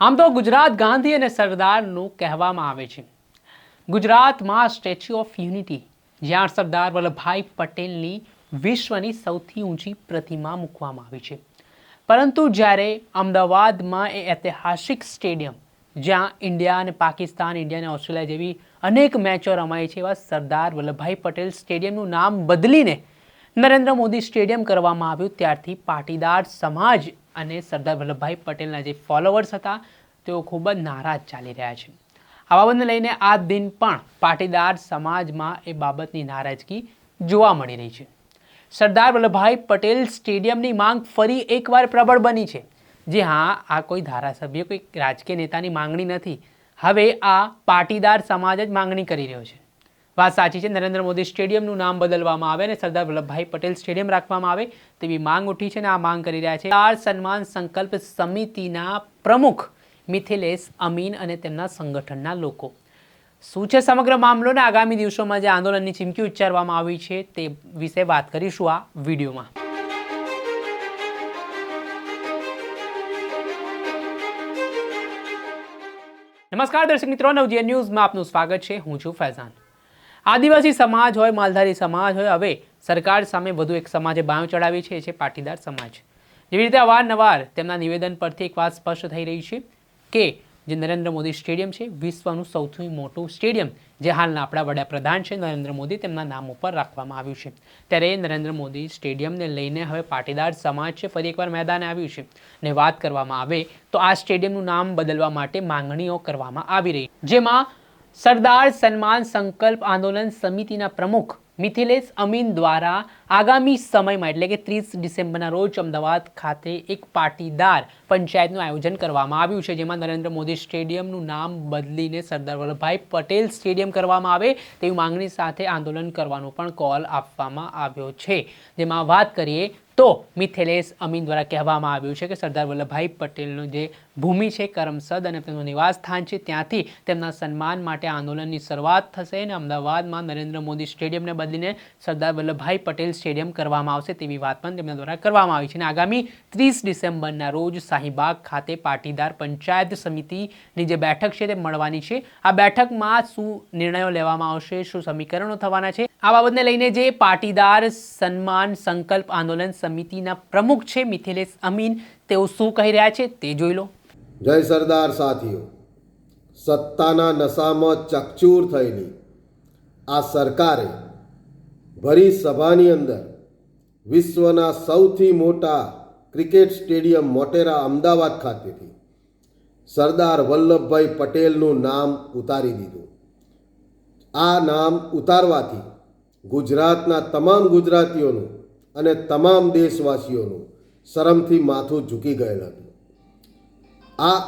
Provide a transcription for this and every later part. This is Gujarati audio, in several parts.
આમ તો ગુજરાત ગાંધી અને સરદારનું કહેવામાં આવે છે. ગુજરાતમાં સ્ટેચ્યુ ઓફ યુનિટી, જ્યાં સરદાર વલ્લભભાઈ પટેલની વિશ્વની સૌથી ઊંચી પ્રતિમા મૂકવામાં આવી છે. પરંતુ જ્યારે અમદાવાદમાં એ ઐતિહાસિક સ્ટેડિયમ, જ્યાં ઇન્ડિયા અને પાકિસ્તાન, ઇન્ડિયા અને ઓસ્ટ્રેલિયા જેવી અનેક મેચો રમાય છે, એવા સરદાર વલ્લભભાઈ પટેલ સ્ટેડિયમનું નામ બદલીને નરેન્દ્ર મોદી સ્ટેડિયમ કરવામાં આવ્યું, ત્યારથી પાટીદાર સમાજ અને સરદાર વલ્લભભાઈ પટેલના જે ફોલોવર્સ હતા, તેઓ ખૂબ જ નારાજ ચાલી રહ્યા છે. આ બાબતને લઈને આ દિન પણ પાટીદાર સમાજમાં એ બાબતની નારાજગી જોવા મળી રહી છે. સરદાર વલ્લભભાઈ પટેલ સ્ટેડિયમની માંગ ફરી એકવાર પ્રબળ બની છે. જે હા, આ કોઈ ધારાસભ્ય, કોઈ રાજકીય નેતાની માંગણી નથી. હવે આ પાટીદાર સમાજ જ માંગણી કરી રહ્યો છે. વાત સાચી છે, નરેન્દ્ર મોદી સ્ટેડિયમનું નામ બદલવામાં આવે અને સરદાર વલ્લભભાઈ પટેલ સ્ટેડિયમ રાખવામાં આવે તેવી માંગ ઉઠી છે અને આ માંગ કરી રહ્યા છે. ચાર સન્માન સંકલ્પ સમિતિના પ્રમુખ મિથિલેશ અમીન અને તેમના સંગઠનના લોકો. શું છે સમગ્ર મામલો ને આગામી દિવસોમાં જે આંદોલનની ચીમકી ઉચ્ચારવામાં આવી છે તે વિશે વાત કરીશું આ વિડીયોમાં. નમસ્કાર દર્શક મિત્રો, નવજીવન ન્યૂઝમાં આપનું સ્વાગત છે. હું છું ફૈઝાન. આદિવાસી સમાજ હોય, માલધારી સમાજ હોય, હવે સરકાર સામે વધુ એક સમાજે બાયો ચડાવી છે, એ છે પાટીદાર સમાજ. જેવી રીતે અવારનવાર તેમના નિવેદન પરથી એક વાત સ્પષ્ટ થઈ રહી છે કે જે નરેન્દ્ર મોદી સ્ટેડિયમ છે, વિશ્વનું સૌથી મોટું સ્ટેડિયમ, જે હાલના આપણા વડાપ્રધાન છે, નરેન્દ્ર મોદી તેમના નામ ઉપર રાખવામાં આવ્યું છે. ત્યારે નરેન્દ્ર મોદી સ્ટેડિયમને લઈને હવે પાટીદાર સમાજ છે, ફરી એકવાર મેદાને આવ્યું છે. ને વાત કરવામાં આવે તો આ સ્ટેડિયમનું નામ બદલવા માટે માંગણીઓ કરવામાં આવી રહી જેમાં સરદાર સન્માન સંકલ્પ આંદોલન સમિતિના પ્રમુખ મિથિલેશ અમીન દ્વારા આગામી સમયમાં, એટલે કે ત્રીસ ડિસેમ્બરના રોજ અમદાવાદ ખાતે એક પાટીદાર પંચાયતનું આયોજન કરવામાં આવ્યું છે, જેમાં નરેન્દ્ર મોદી સ્ટેડિયમનું નામ બદલીને સરદાર વલ્લભભાઈ પટેલ સ્ટેડિયમ કરવામાં આવે તેવી માંગણી સાથે આંદોલન કરવાનો પણ કોલ આપવામાં આવ્યો છે. જેમાં વાત કરીએ તો મિથિલેશ અમીન દ્વારા કહેવામાં આવ્યું છે કે સરદાર વલ્લભભાઈ પટેલનું જે ભૂમિ છે, કરમસદ અને તેમનું નિવાસ સ્થાન છે, ત્યાંથી તેમના સન્માન માટે આંદોલનની શરૂઆત થશે અને અમદાવાદમાં નરેન્દ્ર મોદી સ્ટેડિયમને બદલીને સરદાર વલ્લભભાઈ પટેલ સ્ટેડિયમ કરવામાં આવશે તેવી વાત પણ તેમના દ્વારા કરવામાં આવી છે. અને આગામી ત્રીસ ડિસેમ્બરના રોજ શાહીબાગ ખાતે પાટીદાર પંચાયત સમિતિની જે બેઠક છે તે મળવાની છે. આ બેઠકમાં શું નિર્ણયો લેવામાં આવશે, શું સમીકરણો થવાના છે, આ બાબતને લઈને જે પાટીદાર સન્માન સંકલ્પ આંદોલન સમિતિના પ્રમુખ છે મિથિલેશ અમીન. તેઓ શું કહી રહ્યા છે તે જોઈ લો. જય સરદાર સાથીઓ. સત્તાના નશામાં ચકચૂર થયેલી આ સરકારે ભરી સભાની અંદર વિશ્વના સૌથી મોટા ક્રિકેટ સ્ટેડિયમ મોટેરા અમદાવાદ ખાતેથી સરદાર વલ્લભભાઈ પટેલનું નામ ઉતારી દીધું. આ નામ ઉતારવાથી ગુજરાતના તમામ ગુજરાતીઓનું અને તમામ દેશવાસીઓનું શરમથી માથું ઝૂકી ગયેલ હતું. આ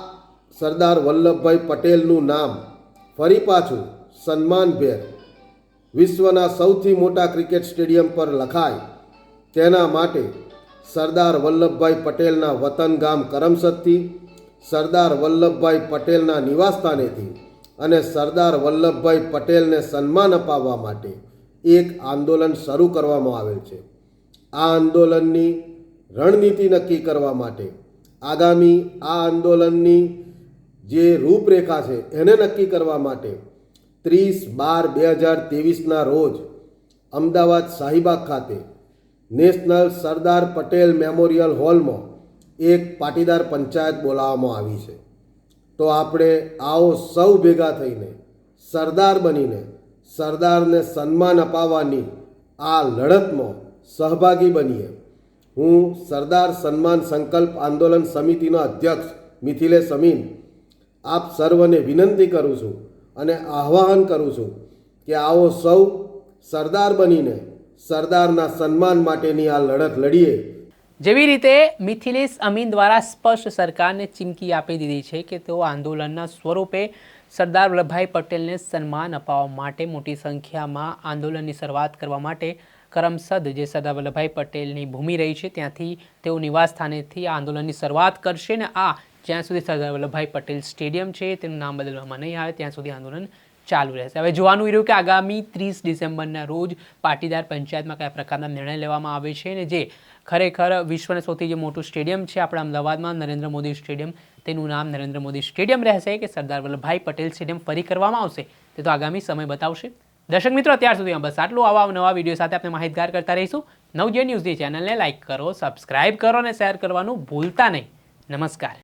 સરદાર વલ્લભભાઈ પટેલનું નામ ફરી પાછું સન્માનભેર વિશ્વના સૌથી મોટા ક્રિકેટ સ્ટેડિયમ પર લખાય. તેના માટે સરદાર વલ્લભભાઈ પટેલના વતન ગામ કરમસદથી, સરદાર વલ્લભભાઈ પટેલના નિવાસસ્થાનેથી અને સરદાર વલ્લભભાઈ પટેલને સન્માન અપાવવા માટે એક આંદોલન શરૂ કરવામાં આવેલ છે. આ આંદોલનની રણનીતિ નક્કી કરવા માટે. આગામી આ આંદોલનની જે રૂપરેખા છે એને નક્કી કરવા માટે ત્રીસ બાર બે હજાર ત્રેવીસના રોજ અમદાવાદ શાહીબાગ ખાતે નેશનલ સરદાર પટેલ મેમોરિયલ હોલમાં એક પાટીદાર પંચાયત બોલાવવામાં આવી છે. તો આપણે આવો સૌ ભેગા થઈને સરદાર બનીને સરદારને સન્માન અપાવવાની આ લડતમાં સહભાગી બનીએ હું. સરદાર સન્માન સંકલ્પ આંદોલન સમિતિના અધ્યક્ષ મિથિલેશ અમીન આપ સર્વને વિનંતી કરું છું અને આહ્વાન કરું છું કે આવો સૌ સરદાર બનીને સરદારના સન્માન માટેની આ લડત લડીએ. જેવી રીતે મિથિલેશ અમીન દ્વારા સ્પષ્ટ સરકારને ચીમકી આપી દીધી છે કે તેઓ આંદોલનના સ્વરૂપે સરદાર વલ્લભભાઈ પટેલને સન્માન અપાવવા માટે મોટી સંખ્યામાં આંદોલનની શરૂઆત કરવા માટે કરમસદ જે સરદાર વલ્લભભાઈ પટેલની ભૂમિ રહી છે, ત્યાંથી તેઓ નિવાસ સ્થાનેથી આ આંદોલનની શરૂઆત કરશે ને આ જ્યાં સુધી સરદાર વલ્લભભાઈ પટેલ સ્ટેડિયમ છે, તેનું નામ બદલવામાં નહીં આવે, ત્યાં સુધી આંદોલન ચાલુ રહેશે. હવે જોવાનું રહ્યું કે આગામી ત્રીસ ડિસેમ્બરના રોજ પાટીદાર પંચાયતમાં કયા પ્રકારના નિર્ણય લેવામાં આવે છે ને જે ખરેખર વિશ્વને સૌથી જે મોટું સ્ટેડિયમ છે, આપણા અમદાવાદમાં નરેન્દ્ર મોદી સ્ટેડિયમ, તેનું નામ નરેન્દ્ર મોદી સ્ટેડિયમ રહેશે કે સરદાર વલ્લભભાઈ પટેલ સ્ટેડિયમ ફરી કરવામાં આવશે, તે તો આગામી સમય બતાવશે. દર્શક મિત્રો, અત્યાર સુધી બસ આટલું. આવા નવા વીડિયો સાથે આપણે માહિતગાર કરતા રહીશું. નવજે ન્યૂઝની ચેનલને લાઇક કરો સબસ્ક્રાઇબ કરો અને શેર કરવાનું ભૂલતા નહીં. નમસ્કાર.